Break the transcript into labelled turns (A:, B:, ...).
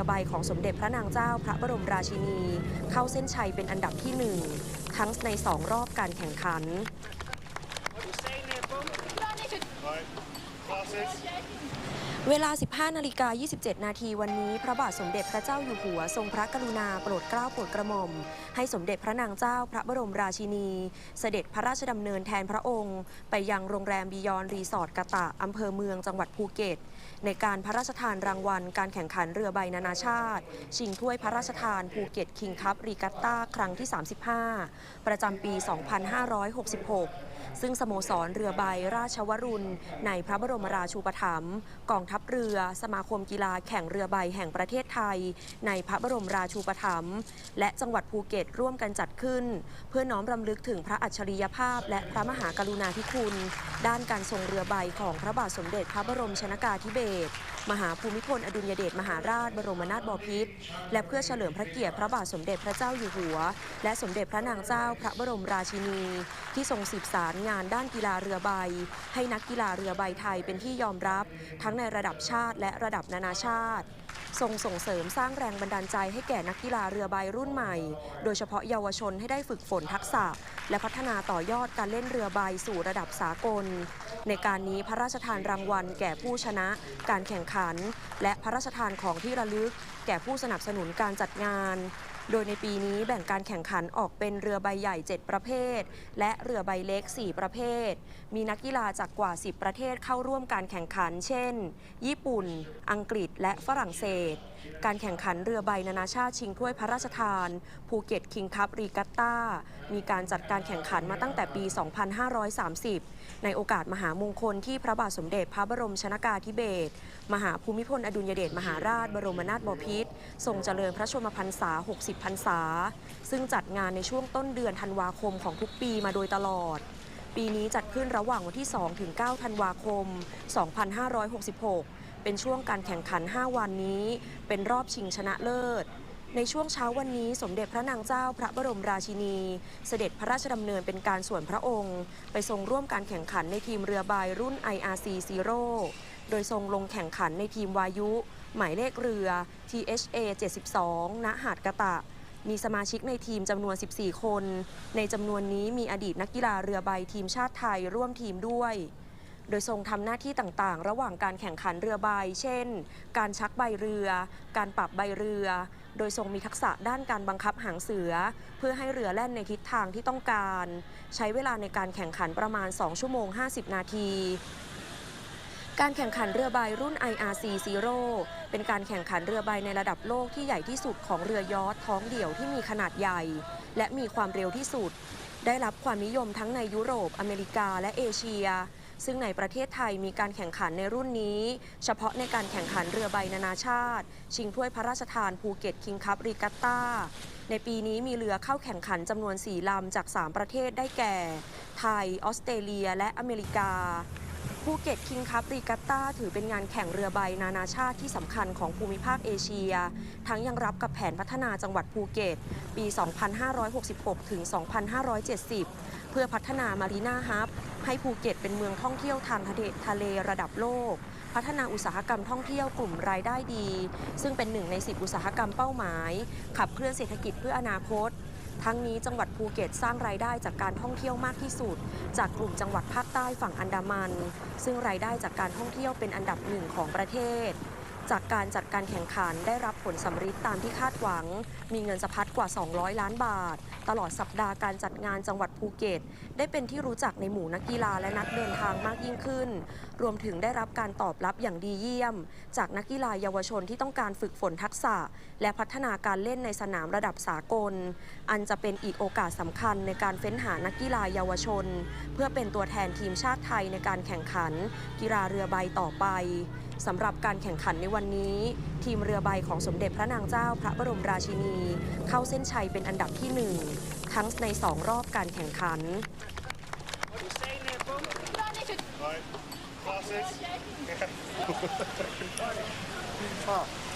A: รือใบของสมเด็จพระนางเจ้าพระบรมราชินี เข้าเส้นชัยเป็นอันดับที่หนึ่งทั้งในสองรอบการแข่งขัน เวลา 15 นาฬิกา 27 นาทีวันนี้ พระบาทสมเด็จพระเจ้าอยู่หัว ทรงพระกรุณาโปรดเกล้าโปรดกระหม่อม ให้สมเด็จพระนางเจ้าพระบรมราชินี เสด็จพระราชดำเนินแทนพระองค์ ไปยังโรงแรมบียอนรีสอร์ทกะตะอำเภอเมืองจังหวัดภูเก็ต ในการพระราชทานรางวัล การแข่งขันเรือใบนานาชาติ ชิงถ้วยพระราชทานภูเก็ตคิงคัพรีกัตตาครั้งที่ 35 ประจำปี 2566 ซึ่งสโมสรเรือใบราชวรุณ ในพระบรมราชูปถัมภ์กองทัพเรือสมาคมกีฬาแข่งเรือใบแห่งประเทศไทย ในพระบรมราชูปถัมภ์และจังหวัดภูเก็ตร่วมกันจัดขึ้น เพื่อน้อมรำลึกถึงพระอัจฉริยภาพ และพระมหากรุณาธิคุณ ด้านการทรงเรือใบของพระบาทสมเด็จพระบรมชนากาธิเบศร มหาภูมิพลอดุลยเดชมหาราชบรมนาถบพิตรและเพื่อเฉลิมพระเกียรติพระบาทสมเด็จพระเจ้าอยู่หัว และสมเด็จพระนางเจ้าพระบรมราชินี ที่ทรงสืบสารงานด้านกีฬาเรือใบ ให้นักกีฬาเรือใบไทยเป็นที่ยอมรับ ทั้งในระดับชาติและระดับนานาชาติทรงส่งเสริมสร้างแรงบันดาลใจให้แก่นักกีฬาเรือใบรุ่นใหม่ โดยเฉพาะเยาวชนให้ได้ฝึกฝนทักษะ และพัฒนาต่อยอดการเล่นเรือใบสู่ระดับสากล ในการนี้พระราชทานรางวัล แก่ผู้ชนะ การแข่งขัน และพระราชทานของที่ระลึก แก่ผู้สนับสนุนการจัดงานโดยในปีนี้แบ่งการแข่งขันออกเป็นเรือใบใหญ่ 7 ประเภท และเรือใบเล็ก 4 ประเภท มีนักกีฬาจากกว่า 10 ประเทศเข้าร่วมการแข่งขัน เช่น ญี่ปุ่น อังกฤษ และฝรั่งเศส การแข่งขันเรือใบนานาชาติชิงถ้วยพระราชทาน ภูเก็ตคิงคัพรีกัตตามีการจัดการแข่งขันมาตั้งแต่ปี 2530 ในโอกาสมหามงคลที่พระบาทสมเด็จพระบรมชนากาธิเบศรมหาภูมิพลอดุลยเดชมหาราชบรมนาถบพิตรทรงเจริญพระชนมพรรษา60พรรษา ซึ่งจัดงานในช่วงต้นเดือนธันวาคมของทุกปีมาโดยตลอด ปีนี้จัดขึ้นระหว่างวันที่ 2 ถึง 9 ธันวาคม 2566 เป็นช่วงการแข่งขัน 5 วันนี้ เป็นรอบชิงชนะเลิศ ในช่วงเช้าวันนี้สมเด็จพระนางเจ้าพระบรมราชินี เสด็จพระราชดำเนินเป็นการส่วนพระองค์ ไปทรงร่วมการแข่งขันในทีมเรือใบรุ่น IRC Zero โดยทรงลงแข่งขันในทีมวายุ หมายเลขเรือ THA 72 ณ หาดกะตะ มีสมาชิกในทีมจำนวน 14 คน ในจำนวนนี้มีอดีตนักกีฬาเรือใบทีมชาติไทยร่วมทีมด้วย โดยทรงทำหน้าที่ต่างๆ ระหว่างการแข่งขันเรือใบ เช่น การชักใบเรือ การปรับใบเรือ โดยทรงมีทักษะด้านการบังคับหางเสือ เพื่อให้เรือแล่นในทิศทางที่ต้องการ ใช้เวลาในการแข่งขันประมาณ 2 ชั่วโมง 50 นาทีการแข่งขันเรือใบรุ่น IRC Zero เป็นการแข่งขันเรือใบในระดับโลกที่ใหญ่ที่สุดของเรือยอทท้องเดี่ยวที่มีขนาดใหญ่ และมีความเร็วที่สุด ได้รับความนิยมทั้งในยุโรป อเมริกาและเอเชีย ซึ่งในประเทศไทยมีการแข่งขันในรุ่นนี้ เฉพาะในการแข่งขันเรือใบนานาชาติ ชิงถ้วยพระราชทานภูเก็ตคิงคัพรีกัตตาในปีนี้มีเรือเข้าแข่งขันจำนวน 4 ลำจาก 3 ประเทศได้แก่ ไทย ออสเตรเลีย และอเมริกาภูเก็ตคิงคัพรีกัตตาถือเป็นงานแข่งเรือใบนานาชาติที่สำคัญของภูมิภาคเอเชีย ทั้งยังรับกับแผนพัฒนาจังหวัดภูเก็ต ปี 2566 ถึง 2570 เพื่อพัฒนามารีนาฮับ ให้ภูเก็ตเป็นเมืองท่องเที่ยวทางทะเลทะเลระดับโลก พัฒนาอุตสาหกรรมท่องเที่ยวกลุ่มรายได้ดี ซึ่งเป็นหนึ่งใน 10 อุตสาหกรรมเป้าหมาย ขับเคลื่อนเศรษฐกิจเพื่ออนาคต ทั้งนี้จังหวัดภูเก็ตสร้างรายได้จากการท่องเที่ยวมากที่สุด จากกลุ่มจังหวัดภาคใต้ฝั่งอันดามัน ซึ่งรายได้จากการท่องเที่ยวเป็นอันดับหนึ่งของประเทศ จากการจัดการแข่งขันได้รับผลสำฤทธิ์ตามที่คาดหวัง มีเงินสะพัดกว่า 200 ล้านบาท ตลอดสัปดาห์การจัดงานจังหวัดภูเก็ต ได้เป็นที่รู้จักในหมู่นักกีฬาและนักเดินทางมากยิ่งขึ้น รวมถึงได้รับการตอบรับอย่างดีเยี่ยม จากนักกีฬาเยาวชนที่ต้องการฝึกฝนทักษะ และพัฒนาการเล่นในสนามระดับสากล อันจะเป็นอีกโอกาสสำคัญในการเฟ้นหานักกีฬาเยาวชน เพื่อเป็นตัวแทนทีมชาติไทยในการแข่งขัน กีฬาเรือใบต่อไป สำหรับการแข่งขันในวันนี้ ทีมเรือใบของสมเด็จพระนางเจ้าพระบรมราชินี เข้าเส้นชัยเป็นอันดับที่หนึ่งทั้งในสองรอบการแข่งขัน
B: Oh.